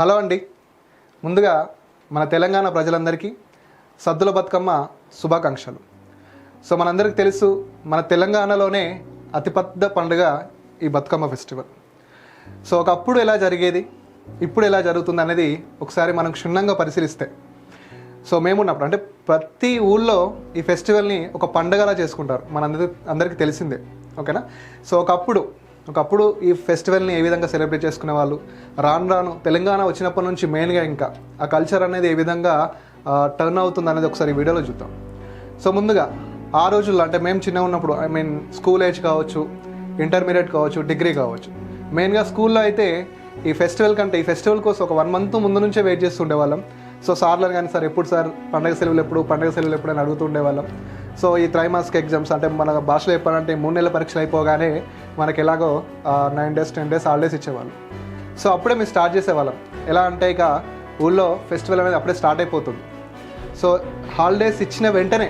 Hello అండి. ముందుగా మన తెలంగాణ ప్రజలందరికీ సద్దుల బతుకమ్మ శుభాకాంక్షలు. సో మనందరికీ తెలుసు మన తెలంగాణలోనే అతిపెద్ద పండుగ ఈ బతుకమ్మ ఫెస్టివల్. సో ఒకప్పుడు ఎలా జరిగేది ఇప్పుడు ఎలా జరుగుతుంది అనేది ఒకసారి మనం క్షుణ్ణంగా పరిశీలిస్తే. సో మేమున్నప్పుడు అంటే ప్రతి ఊళ్ళో ఈ ఫెస్టివల్ని ఒక పండగలా చేసుకుంటారు. మనందరి అందరికీ తెలిసిందే. ఓకేనా? సో ఒకప్పుడు ఒకప్పుడు ఈ ఫెస్టివల్ని ఏ విధంగా సెలబ్రేట్ చేసుకునే వాళ్ళు? రాను రాను తెలంగాణ వచ్చినప్పటి నుంచి మెయిన్గా ఇంకా ఆ కల్చర్ అనేది ఏ విధంగా టర్న్ అవుతుంది అనేది ఒకసారి వీడియోలో చూద్దాం. సో ముందుగా ఆ రోజుల్లో అంటే మేము చిన్న ఉన్నప్పుడు ఐ మీన్ స్కూల్ ఏజ్ కావచ్చు ఇంటర్మీడియట్ కావచ్చు డిగ్రీ కావచ్చు. మెయిన్గా స్కూల్లో అయితే ఈ ఫెస్టివల్ కంటే ఈ ఫెస్టివల్ కోసం ఒక వన్ మంత్ ముందు నుంచే వెయిట్ చేస్తుండే వాళ్ళం సో సార్లను కానీ సార్ ఎప్పుడు సార్? పండగ సెలవులు ఎప్పుడు? పండగ సెలవులు ఎప్పుడు అని వాళ్ళం సో ఈ త్రైమాసిక ఎగ్జామ్స్ అంటే మన భాషలో చెప్పాలంటే మూడు నెలల పరీక్షలు అయిపోగానే మనకి ఎలాగో nine days ten days holidays ఇచ్చేవాళ్ళు. సో అప్పుడే మేము స్టార్ట్ చేసేవాళ్ళం. ఎలా అంటే ఇక ఊళ్ళో ఫెస్టివల్ అనేది అప్పుడే స్టార్ట్ అయిపోతుంది. సో హాలిడేస్ ఇచ్చిన వెంటనే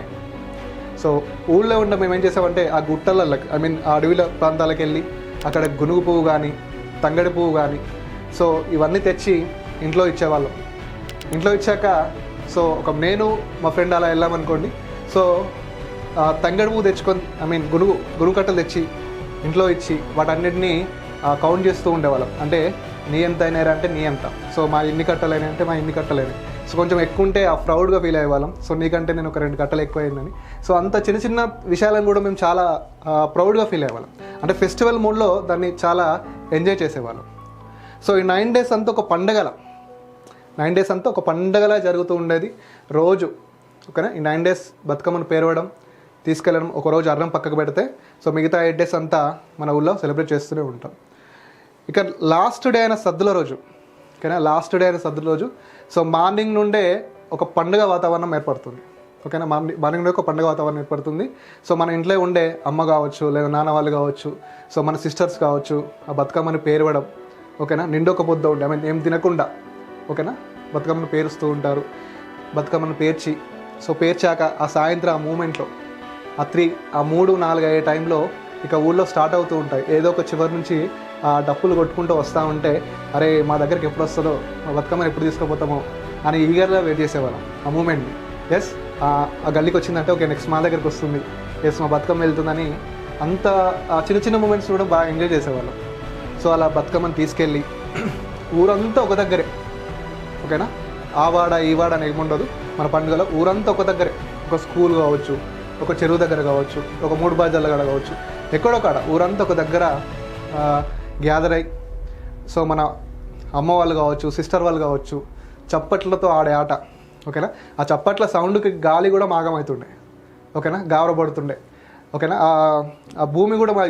సో ఊళ్ళో ఉండ మేము ఏం చేసామంటే ఆ గుట్టలలో ఐ మీన్ ఆ అడవిల ప్రాంతాలకు వెళ్ళి అక్కడ గునుగు పువ్వు కానీ తంగడి పువ్వు కానీ సో ఇవన్నీ తెచ్చి ఇంట్లో ఇచ్చేవాళ్ళం. ఇంట్లో ఇచ్చాక సో ఒక నేను మా ఫ్రెండ్ అలా వెళ్ళామనుకోండి. సో ఆ తెచ్చుకొని ఐ మీన్ గురుగు గురుగు కట్టలు తెచ్చి ఇంట్లో ఇచ్చి వాటన్నిటినీ కౌంట్ చేస్తూ ఉండేవాళ్ళం. అంటే నీ ఎంత అయినారా అంటే నీ ఎంత. సో మా ఇన్ని కట్టలైనా అంటే మా ఇన్ని కట్టలేని సో కొంచెం ఎక్కువ ఉంటే ఆ ప్రౌడ్గా ఫీల్ అయ్యేవాళ్ళం. సో నీకంటే నేను ఒక రెండు కట్టలు ఎక్కువ అయిందని సో అంత చిన్న చిన్న విషయాలను కూడా మేము చాలా ప్రౌడ్గా ఫీల్ అయ్యేవాళ్ళం. అంటే ఫెస్టివల్ మూడ్లో దాన్ని చాలా ఎంజాయ్ చేసేవాళ్ళం. సో ఈ నైన్ డేస్ అంతా ఒక పండగల నైన్ డేస్ అంతా ఒక పండగలా జరుగుతూ ఉండేది. రోజు ఓకేనా? ఈ నైన్ డేస్ బతుకమ్మను పేరవడం తీసుకెళ్ళడం ఒకరోజు అన్నం పక్కకు పెడితే సో మిగతా ఎయిట్ డేస్ అంతా మన ఊళ్ళో సెలబ్రేట్ చేస్తూనే ఉంటాం. ఇక లాస్ట్ డే అయిన సద్దుల రోజు ఓకేనా? లాస్ట్ డే అయిన సద్దుల రోజు సో మార్నింగ్ నుండే ఒక పండుగ వాతావరణం ఏర్పడుతుంది. ఓకేనా? మార్నింగ్ మార్నింగ్ నుండే ఒక పండుగ వాతావరణం ఏర్పడుతుంది. సో మన ఇంట్లో ఉండే అమ్మ కావచ్చు లేదా నాన్న వాళ్ళు కావచ్చు సో మన సిస్టర్స్ కావచ్చు ఆ బతుకమ్మని పేరవడం ఓకేనా? నిండొక పొద్దు ఉండే ఐ మీన్ ఏం తినకుండా ఓకేనా? బతుకమ్మను పేరుస్తూ ఉంటారు. బతుకమ్మను పేర్చి సో పేర్చాక ఆ సాయంత్రం ఆ మూమెంట్లో ఆ త్రీ ఆ మూడు నాలుగు అయ్యే టైంలో ఇక ఊళ్ళో స్టార్ట్ అవుతూ ఉంటాయి. ఏదో ఒక చివరి నుంచి ఆ డప్పులు కొట్టుకుంటూ వస్తూ ఉంటే అరే మా దగ్గరికి ఎప్పుడు వస్తుందో మా బతుకమ్మని ఎప్పుడు తీసుకుపోతామో అని ఈగర్గా వెయిట్ చేసేవాళ్ళం ఆ మూమెంట్ని. ఎస్ ఆ గల్లీకి వచ్చిందంటే ఓకే నెక్స్ట్ మా దగ్గరికి వస్తుంది. ఎస్ మా బతుకమ్మ వెళ్తుందని అంత చిన్న చిన్న మూమెంట్స్ కూడా బాగా ఎంజాయ్ చేసేవాళ్ళం. సో అలా బతుకమ్మని తీసుకెళ్ళి ఊరంతా ఒక దగ్గరే. ఓకేనా? ఆ వాడ ఈ వాడ అని ఏముండదు. మన పండుగలో ఊరంతా ఒక దగ్గరే. ఒక స్కూల్ కావచ్చు ఒక చెరువు దగ్గర కావచ్చు ఒక మూడు బాజాల కాడ కావచ్చు ఎక్కడో కాడ ఊరంతా ఒక దగ్గర గ్యాదర్ అయ్యి సో మన అమ్మ వాళ్ళు కావచ్చు సిస్టర్ వాళ్ళు కావచ్చు చప్పట్లతో ఆడే ఆట ఓకేనా? ఆ చప్పట్ల సౌండ్కి గాలి కూడా మాగమవుతుండే ఓకేనా? గావరపడుతుండే ఓకేనా? ఆ- భూమి కూడా మా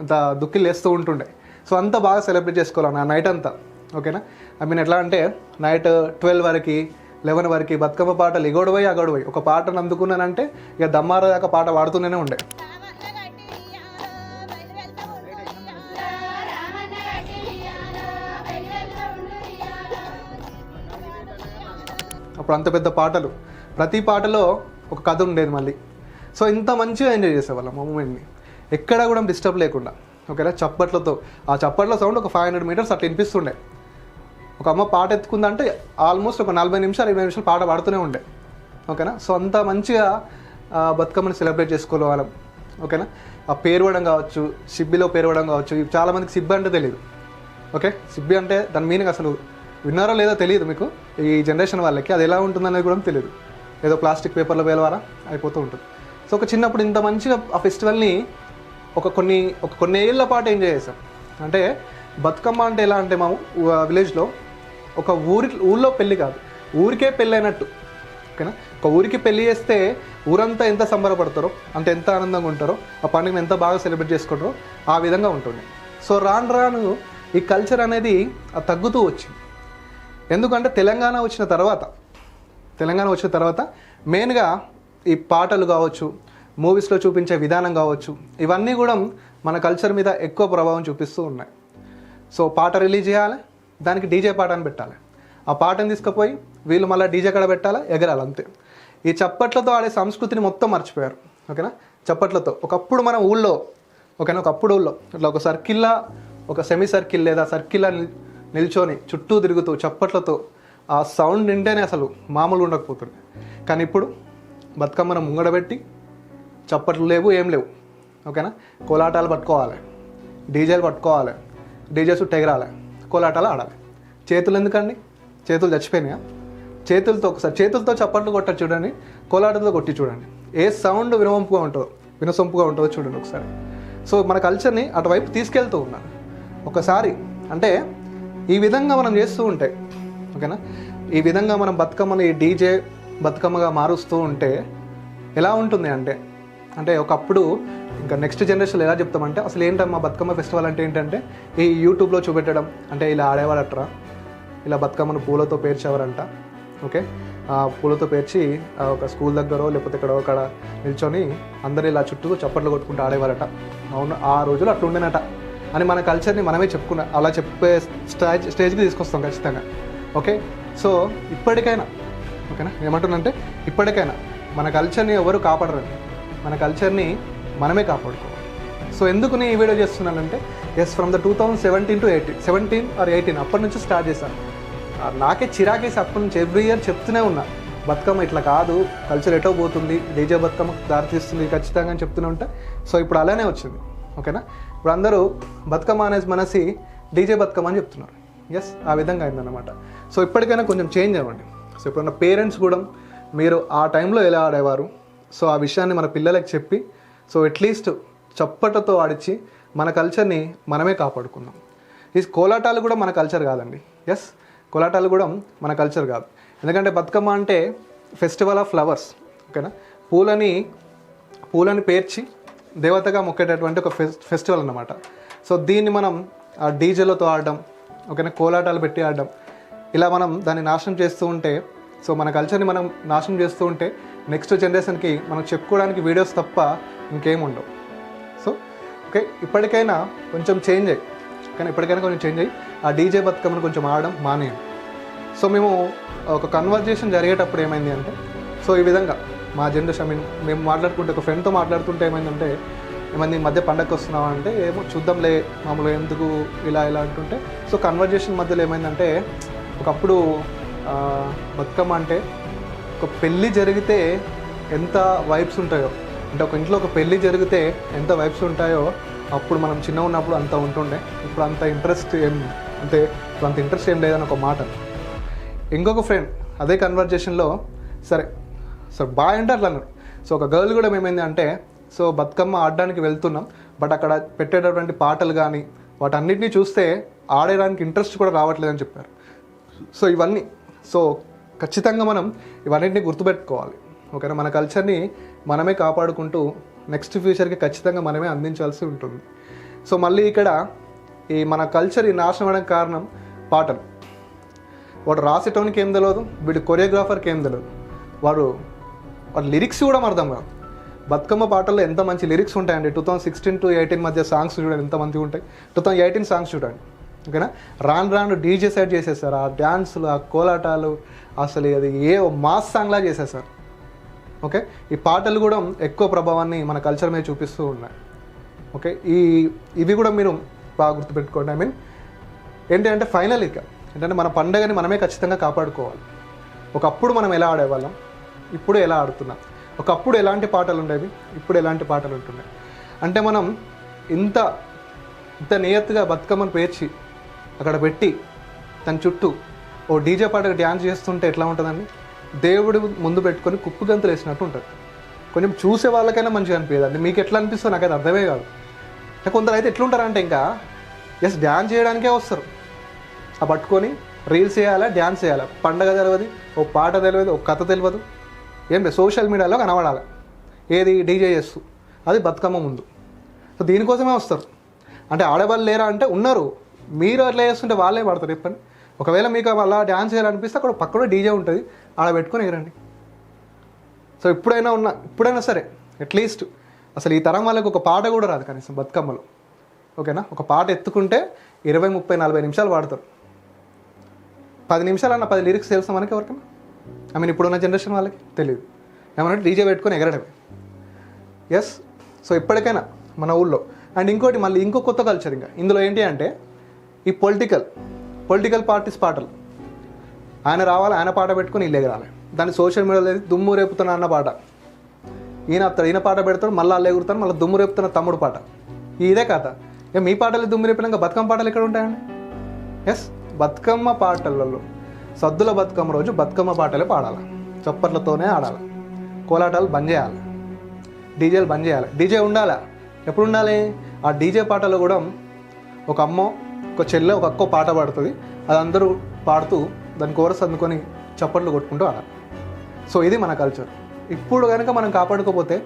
అంత దుక్కి లేస్తూ ఉంటుండే. సో అంతా బాగా సెలబ్రేట్ చేసుకోవాలి ఆ నైట్ అంతా ఓకేనా? ఐ మీన్ ఎట్లా అంటే నైట్ ట్వెల్వ్ వరకు లెవెన్ వరకు బతుకమ్మ పాటలు ఎగోడవై అగొడవై. ఒక పాటను అందుకున్నానంటే ఇక దమ్మార దాకా పాట పాడుతూనే ఉండే. అప్పుడు అంత పెద్ద పాటలు. ప్రతి పాటలో ఒక కథ ఉండేది మళ్ళీ. సో ఇంత మంచిగా ఎంజాయ్ చేసేవాళ్ళం మా మూమెంట్ని ఎక్కడ కూడా డిస్టర్బ్ లేకుండా. ఓకేనా చప్పట్లతో ఆ చప్పట్ల సౌండ్ ఒక ఫైవ్ హండ్రెడ్ మీటర్స్ అట్లా వినిపిస్తుండే. ఒక అమ్మ పాట ఎత్తుకుందంటే ఆల్మోస్ట్ ఒక నలభై నిమిషాలు ఇరవై నిమిషాలు పాట పాడుతూనే ఉండే. ఓకేనా? సో అంత మంచిగా బతుకమ్మని సెలబ్రేట్ చేసుకోవాలం ఓకేనా? ఆ పేరవడం కావచ్చు సిబ్బిలో పేరవడం కావచ్చు ఇవి చాలామందికి సిబ్బి అంటే తెలియదు ఓకే? సిబ్బి అంటే దాని మీనింగ్ అసలు విన్నారో లేదో తెలియదు మీకు. ఈ జనరేషన్ వాళ్ళకి అది ఎలా ఉంటుందనేది కూడా తెలియదు ఏదో ప్లాస్టిక్ పేపర్లో వేలవారా అయిపోతూ ఉంటుంది. సో ఒక చిన్నప్పుడు ఇంత మంచిగా ఆ ఫెస్టివల్ని ఒక కొన్ని ఒక కొన్ని ఏళ్ళ పాటు ఎంజాయ్ చేసాం అంటే బతుకమ్మ అంటే ఎలా అంటే మా విలేజ్లో ఒక ఊరి ఊళ్ళో పెళ్ళి కాదు. ఊరికే పెళ్ళి అయినట్టు ఓకేనా? ఒక ఊరికి పెళ్ళి చేస్తే ఊరంతా ఎంత సంబరపడతారో అంత ఎంత ఆనందంగా ఉంటారో ఆ పండుగను ఎంత బాగా సెలబ్రేట్ చేసుకుంటారో ఆ విధంగా ఉంటుంది సో రాను రాను ఈ కల్చర్ అనేది తగ్గుతూ వచ్చింది. ఎందుకంటే తెలంగాణ వచ్చిన తర్వాత తెలంగాణ వచ్చిన తర్వాత మెయిన్గా ఈ పాటలు కావచ్చు మూవీస్లో చూపించే విధానం కావచ్చు ఇవన్నీ కూడా మన కల్చర్ మీద ఎక్కువ ప్రభావం చూపిస్తూ ఉన్నాయి. సో పాట రిలీజ్ చేయాలి దానికి డీజే పాట అని పెట్టాలి. ఆ పాటను తీసుకుపోయి వీళ్ళు మళ్ళీ డీజే కడ పెట్టాలి? ఎగరాలి అంతే. ఈ చప్పట్లతో ఆడే సంస్కృతిని మొత్తం మర్చిపోయారు. ఓకేనా? చప్పట్లతో. ఒకప్పుడు మన ఊళ్ళో ఓకేనా? ఒకప్పుడు ఊళ్ళో ఇట్లా ఒక సర్కిల్లా ఒక సెమీ సర్కిల్ లేదా సర్కిల్లా నిల్చొని చుట్టూ తిరుగుతూ చప్పట్లతో ఆ సౌండ్ నింటేనే అసలు మామూలు ఉండకపోతుంది కానీ ఇప్పుడు బతుకమ్మను ముంగడబెట్టి చప్పట్లు లేవు ఏం లేవు. ఓకేనా? కోలాటాలు పట్టుకోవాలి. డీజేలు పట్టుకోవాలి. డీజే చుట్టూ ఎగరాలి. కోలాటాలు ఆడాలి. చేతులు ఎందుకండి? చేతులు చచ్చిపోయినాయా? చేతులతో ఒకసారి చేతులతో చప్పట్లు కొట్టచ్చు చూడండి కోలాటతో కొట్టి చూడండి. ఏ సౌండ్ వినవంపుగా ఉంటుందో వినసొంపుగా ఉంటుందో చూడండి ఒకసారి. సో మన కల్చర్ని అటువైపు తీసుకెళ్తూ ఉన్నారు ఒకసారి అంటే ఈ విధంగా మనం చేస్తూ ఉంటే ఓకేనా? ఈ విధంగా మనం బతుకమ్మని డీజే బతుకమ్మగా మారుస్తూ ఉంటే ఎలా ఉంటుంది అంటే అంటే ఒకప్పుడు ఇంకా నెక్స్ట్ జనరేషన్ ఎలా చెప్తామంటే అసలు ఏంటమ్మా బతుకమ్మ ఫెస్టివల్ అంటే ఏంటంటే ఈ యూట్యూబ్లో చూపెట్టడం. అంటే ఇలా ఆడేవాళ్ళట్రా. ఇలా బతుకమ్మను పూలతో పేర్చేవారంట. ఓకే ఆ పూలతో పేర్చి ఒక స్కూల్ దగ్గర లేకపోతే ఇక్కడ అక్కడ నిల్చొని అందరూ ఇలా చుట్టూ చప్పట్లు కొట్టుకుంటూ ఆడేవారట. అవును ఆ రోజులు అట్లా ఉండేనట. అని మన కల్చర్ని మనమే చెప్పుకున్నా అలా చెప్పే స్టేజ్ స్టేజ్కి తీసుకొస్తాం ఖచ్చితంగా. ఓకే సో ఇప్పటికైనా ఓకేనా ఏమంటున్నంటే ఇప్పటికైనా మన కల్చర్ని ఎవరు కాపాడరండి? మన కల్చర్ని మనమే కాపాడుకోవాలి. సో ఎందుకు నేను ఈ వీడియో చేస్తున్నానంటే yes from the two thousand seventeen to eighteen seventeen or eighteen అప్పటి నుంచి స్టార్ట్ చేశాను. నాకే చిరాకేసి అప్పటి నుంచి ఎవ్రీ ఇయర్ చెప్తూనే ఉన్నా బతుకమ్మ ఇట్లా కాదు కల్చర్ ఎటో పోతుంది డీజే బతుకమ్మ దారితీస్తుంది ఖచ్చితంగా అని చెప్తూనే ఉంటా. సో ఇప్పుడు అలానే వచ్చింది ఓకేనా? ఇప్పుడు అందరూ బతుకమ్మ అనేసి మనసి డీజే బతుకమ్మ అని చెప్తున్నారు. ఎస్ ఆ విధంగా అయిందన్నమాట. సో ఇప్పటికైనా కొంచెం చేంజ్ అవ్వండి. సో ఇప్పుడున్న పేరెంట్స్ కూడా మీరు ఆ టైంలో ఎలా ఆడేవారు? సో ఆ విషయాన్ని మన పిల్లలకు చెప్పి సో అట్లీస్ట్ చప్పటతో ఆడిచి మన కల్చర్ని మనమే కాపాడుకుందాం. ఈ కోలాటాలు కూడా మన కల్చర్ కాదండి. ఎస్ కోలాటాలు కూడా మన కల్చర్ కాదు. ఎందుకంటే బతుకమ్మ అంటే ఫెస్టివల్ ఆఫ్ ఫ్లవర్స్ ఓకేనా పూలని పూలని పేర్చి దేవతగా మొక్కేటటువంటి ఒక ఫెస్ ఫెస్టివల్ అన్నమాట. సో దీన్ని మనం ఆ డీజేలతో ఆడడం ఓకేనా కోలాటాలు పెట్టి ఆడడం ఇలా మనం దాన్ని నాశనం చేస్తూ ఉంటే సో మన కల్చర్ని మనం నాశనం చేస్తూ ఉంటే నెక్స్ట్ జనరేషన్కి మనం చెప్పుకోవడానికి వీడియోస్ తప్ప ఇంకేం ఉండవు. సో ఓకే ఇప్పటికైనా కొంచెం చేంజ్ అయ్యి కానీ ఇప్పటికైనా కొంచెం చేంజ్ అయ్యి ఆ డీజే బతుకమ్మను కొంచెం ఆడడం మానేయండి. సో మేము ఒక కన్వర్జేషన్ జరిగేటప్పుడు ఏమైంది అంటే సో ఈ విధంగా మా జనరేషన్ మీన్ మేము మాట్లాడుకుంటే ఒక ఫ్రెండ్తో మాట్లాడుతుంటే ఏమైందంటే ఏమైంది ఈ మధ్య పండగ వస్తున్నావా అంటే ఏమో చూద్దాంలే మామూలు ఎందుకు ఇలా ఇలా అంటుంటే సో కన్వర్జేషన్ మధ్యలో ఏమైందంటే ఒకప్పుడు బతుకమ్మ అంటే ఒక పెళ్ళి జరిగితే ఎంత వైబ్స్ ఉంటాయో. అంటే ఒక ఇంట్లో ఒక పెళ్ళి జరిగితే ఎంత వైబ్స్ ఉంటాయో అప్పుడు మనం చిన్న ఉన్నప్పుడు అంత ఉంటుండే. ఇప్పుడు అంత ఇంట్రెస్ట్ ఏం అంటే ఇప్పుడు అంత ఇంట్రెస్ట్ ఏం లేదని ఒక మాట. ఇంకొక ఫ్రెండ్ అదే కన్వర్జేషన్లో సరే సో బాయ్ అంటే అట్లా అన్నారు. సో ఒక గర్ల్ కూడా ఏమైంది అంటే సో బతుకమ్మ ఆడడానికి వెళ్తున్నాం బట్ అక్కడ పెట్టేటటువంటి పాటలు కానీ వాటన్నిటిని చూస్తే ఆడడానికి ఇంట్రెస్ట్ కూడా రావట్లేదని చెప్పారు. సో ఇవన్నీ సో ఖచ్చితంగా మనం ఇవన్నింటినీ గుర్తుపెట్టుకోవాలి. ఓకేనా? మన కల్చర్ని మనమే కాపాడుకుంటూ నెక్స్ట్ ఫ్యూచర్కి ఖచ్చితంగా మనమే అందించాల్సి ఉంటుంది. సో మళ్ళీ ఇక్కడ ఈ మన కల్చర్ ఈ నాశనం అవడానికి కారణం పాటలు. వాడు రాసేటోనికి ఏం తెలియదు వీడు కొరియోగ్రాఫర్కి ఏం తెలియదు వాడు వాడు లిరిక్స్ కూడా అర్థం కాదు. బతుకమ్మ పాటల్లో ఎంత మంచి లిరిక్స్ ఉంటాయండి. Two thousand sixteen to eighteen మధ్య సాంగ్స్ చూడండి ఎంత మంచిగా ఉంటాయి. టూ థౌసండ్ ఎయిటీన్ సాంగ్స్ చూడండి. ఓకేనా? రాను రాను డీజే సెట్ చేసేసారు ఆ డ్యాన్సులు ఆ కోలాటాలు అసలు అది ఏ మాస్ సాంగ్లా చేసేసారు ఓకే? ఈ పాటలు కూడా ఎక్కువ ప్రభావాన్ని మన కల్చర్ మీద చూపిస్తూ ఉన్నాయి. ఓకే? ఈ ఇవి కూడా మీరు బాగా గుర్తుపెట్టుకోండి. ఐ మీన్ ఏంటి అంటే ఫైనల్ ఇక. ఏంటంటే మన పండగని మనమే ఖచ్చితంగా కాపాడుకోవాలి. ఒకప్పుడు మనం ఎలా ఆడేవాళ్ళం? ఇప్పుడు ఎలా ఆడుతున్నాం? ఒకప్పుడు ఎలాంటి పాటలు ఉండేవి? ఇప్పుడు ఎలాంటి పాటలు ఉంటున్నాయి? అంటే మనం ఇంత ఇంత నియత్తుగా బతుకమ్మను పేర్చి అక్కడ పెట్టి తన చుట్టూ ఓ డీజే పాటకు డ్యాన్స్ చేస్తుంటే ఎట్లా ఉంటుందండి? దేవుడు ముందు పెట్టుకొని కుప్పు గంతులు వేసినట్టు ఉంటుంది. కొంచెం చూసే వాళ్ళకైనా మంచిగా అనిపించదండి మీకు ఎట్లా అనిపిస్తుంది నాకు అది అర్థమే కాదు. అంటే కొందరు అయితే ఎట్లుంటారంటే ఇంకా ఎస్ డ్యాన్స్ చేయడానికే వస్తారు. ఆ పట్టుకొని రీల్స్ చేయాలా డ్యాన్స్ చేయాలా? పండగ తెలియదు ఓ పాట తెలియదు ఓ కథ తెలియదు ఏం లేదు సోషల్ మీడియాలో కనబడాలి. ఏది డీజే చేస్తూ అది బతుకమ్మ ముందు. సో దీనికోసమే వస్తారు. అంటే ఆడవాళ్ళు లేరా అంటే ఉన్నారు. మీరు అట్లా చేస్తుంటే వాళ్ళే పడతారు చెప్పండి. ఒకవేళ మీకు అలా డ్యాన్స్ చేయాలనిపిస్తే అక్కడ పక్కన డీజే ఉంటుంది ఆడ పెట్టుకొని ఎగరండి. సో ఇప్పుడైనా ఉన్న ఇప్పుడైనా సరే అట్లీస్ట్ అసలు ఈ తరం వాళ్ళకి ఒక పాట కూడా రాదు కనీసం బతుకమ్మలో. ఓకేనా? ఒక పాట ఎత్తుకుంటే ఇరవై ముప్పై నలభై నిమిషాలు పాడతారు పది నిమిషాలు అన్న పది లిరిక్స్ తెలుసా మనకి ఎవరికైనా? ఐ మీన్ ఇప్పుడున్న జనరేషన్ వాళ్ళకి తెలియదు ఏమన్నా డీజే పెట్టుకొని ఎగరడమే. ఎస్ సో ఇప్పటికైనా మన ఊళ్ళో. అండ్ ఇంకోటి మళ్ళీ ఇంకో కొత్త కల్చర్ ఇంకా. ఇందులో ఏంటి అంటే ఈ పొలిటికల్ పొలిటికల్ పార్టీస్ పాటలు. ఆయన రావాలి ఆయన పాట పెట్టుకుని ఇల్లే రావాలి. దాన్ని సోషల్ మీడియాలో దుమ్ము రేపుతున్న అన్న పాట. ఈయన వస్తాడు ఈయన పాట పెడతాడు మళ్ళీ అల్లే ఎగురుతాడు మళ్ళీ దుమ్ము రేపుతున్న తమ్ముడు పాట. ఇదే కథ. ఇక మీ పాటలు దుమ్ము రేపినాక బతుకమ్మ పాటలు ఎక్కడ ఉంటాయండి? ఎస్ బతుకమ్మ పాటలలో సద్దుల బతుకమ్మ రోజు బతుకమ్మ పాటలే పాడాలి. చప్పట్లతోనే ఆడాలి. కోలాటాలు బంద్ చేయాలి. డీజేలు బంద్ చేయాలి. డీజే ఉండాలా? ఎప్పుడు ఉండాలి? ఆ డీజే పాటలో కూడా ఒక అమ్మ ఒక చెల్లె ఒక అక్క పాట పాడుతుంది. అది అందరూ పాడుతూ దాని కోరస్ అందుకొని చప్పట్లు కొట్టుకుంటూ ఆడాలి సో ఇది మన కల్చర్ ఇప్పుడు కనుక మనం కాపాడుకోపోతే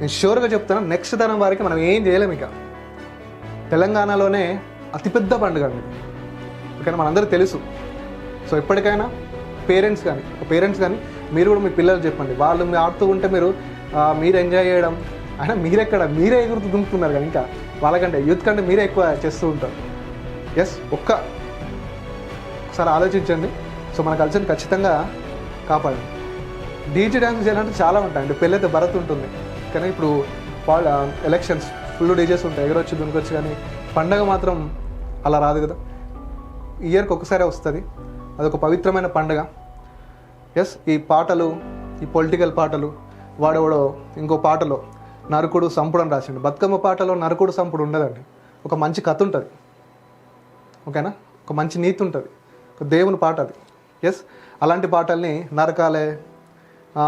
నేను షూర్గా చెప్తాను నెక్స్ట్ తరం వారికి మనం ఏం చేయలేము ఇక. తెలంగాణలోనే అతిపెద్ద పండుగ అండి ఇది. ఓకేనా తెలుసు. సో ఎప్పటికైనా పేరెంట్స్ కానీ పేరెంట్స్ కానీ మీరు కూడా మీ పిల్లలు చెప్పండి. వాళ్ళు మీరు ఆడుతూ ఉంటే మీరు మీరు ఎంజాయ్ చేయడం అయినా మీరెక్కడ? మీరే ఎగురుతూ దుంకుతున్నారు కానీ ఇంకా. వాళ్ళకంటే యూత్ కంటే మీరే ఎక్కువ చేస్తూ ఉంటారు. ఎస్ ఒక్క ఒకసారి ఆలోచించండి. సో మన కల్చర్ని ఖచ్చితంగా కాపాడండి. డీజే డ్యాన్స్ చేయాలంటే చాలా ఉంటాయండి పెళ్ళైతే భరత్ ఉంటుంది. కానీ ఇప్పుడు ఎలక్షన్స్ ఫుల్ డీజేస్ ఉంటాయి. ఎగరొచ్చు దునికొచ్చు కానీ పండగ మాత్రం అలా రాదు కదా. ఇయర్కి ఒకసారి వస్తుంది. అదొక పవిత్రమైన పండగ. ఎస్ ఈ పాటలు ఈ పొలిటికల్ పాటలు వాడెవడో ఇంకో పాటలో నరకుడు సంపుడు అని రాసిండు. బతుకమ్మ పాటలో నరకుడు సంపుడు ఉండదండి. ఒక మంచి కథ ఉంటుంది. ఓకేనా? ఒక మంచి నీతి ఉంటుంది. ఒక దేవుని పాట అది. ఎస్ అలాంటి పాటల్ని నరకాలే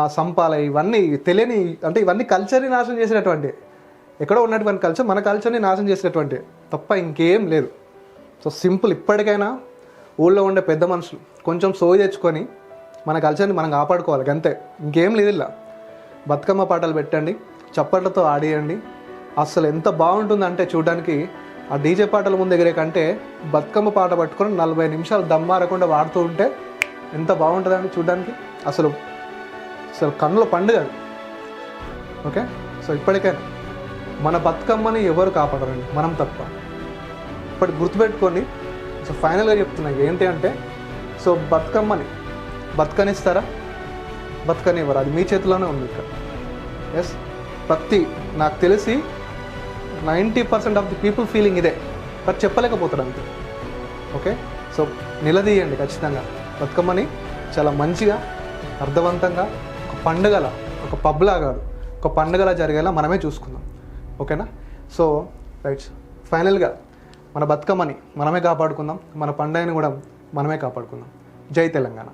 సంపాలే ఇవన్నీ తెలియని అంటే ఇవన్నీ కల్చర్ని నాశనం చేసినటువంటి ఎక్కడో ఉన్నటువంటి కల్చర్ మన కల్చర్ని నాశనం చేసినటువంటి తప్ప ఇంకేం లేదు. సో సింపుల్ ఇప్పటికైనా ఊళ్ళో ఉండే పెద్ద మనుషులు కొంచెం సోయి తెచ్చుకొని మన కల్చర్ని మనం కాపాడుకోవాలి అంతే. ఇంకేం లేదు ఇలా బతుకమ్మ పాటలు పెట్టండి చప్పట్లతో ఆడియండి. అసలు ఎంత బాగుంటుందంటే చూడడానికి ఆ డీజే పాటల ముందు ఎగిరే కంటే బతుకమ్మ పాట పట్టుకొని నలభై నిమిషాలు దమ్మారకుండా వాడుతూ ఉంటే ఎంత బాగుంటుందండి చూడడానికి? అసలు అసలు కన్నుల పండుగ ఓకే? సో ఇప్పటికైనా మన బతుకమ్మని ఎవరు కాపాడరండి? మనం తప్ప. ఇప్పటి గుర్తుపెట్టుకోండి. సో ఫైనల్గా చెప్తున్నా ఏంటి అంటే సో బతుకమ్మని బతుకనిస్తారా? బతుకనివ్వరు? అది మీ చేతిలోనే ఉంది ఇక్కడ. ఎస్ ప్రతి నాకు తెలిసి ninety percent of the people feeling ఇదే. బట్ చెప్పలేకపోతారు అంతే. ఓకే? సో నిలదీయండి ఖచ్చితంగా. బతుకమ్మని చాలా మంచిగా అర్థవంతంగా ఒక పండుగల ఒక పబ్లా కాదు ఒక పండుగలా జరిగేలా మనమే చూసుకుందాం. ఓకేనా? So rights. ఫైనల్గా మన బతుకమ్మని మనమే కాపాడుకుందాం. మన పండుగని కూడా మనమే కాపాడుకుందాం. జై తెలంగాణ.